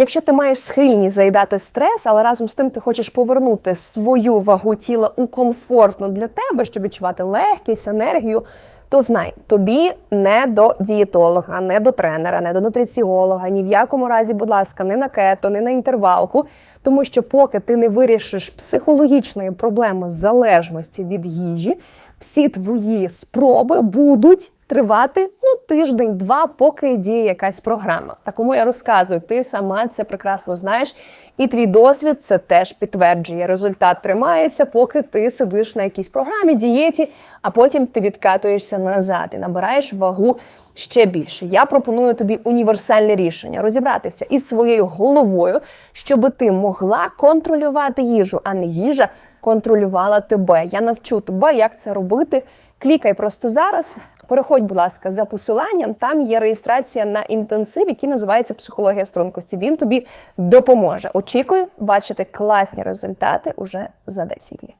Якщо ти маєш схильність заїдати стрес, але разом з тим ти хочеш повернути свою вагу тіла у комфортну для тебе, щоб відчувати легкість, енергію, то знай, тобі не до дієтолога, не до тренера, не до нутриціолога, ні в якому разі, будь ласка, не на кето, не на інтервалку. Тому що поки ти не вирішиш психологічної проблеми залежності від їжі, всі твої спроби будуть тривати ну тиждень-два, поки діє якась програма. Та кому я розказую, ти сама це прекрасно знаєш, і твій досвід це теж підтверджує. Результат тримається, поки ти сидиш на якійсь програмі, дієті, а потім ти відкатуєшся назад і набираєш вагу ще більше. Я пропоную тобі універсальне рішення розібратися із своєю головою, щоб ти могла контролювати їжу, а не їжа контролювала тебе. Я навчу тебе, як це робити. Клікай просто зараз. Переходь, будь ласка, за посиланням. Там є реєстрація на інтенсив, який називається психологія стрункості. Він тобі допоможе. Очікую бачити класні результати уже за 10 днів.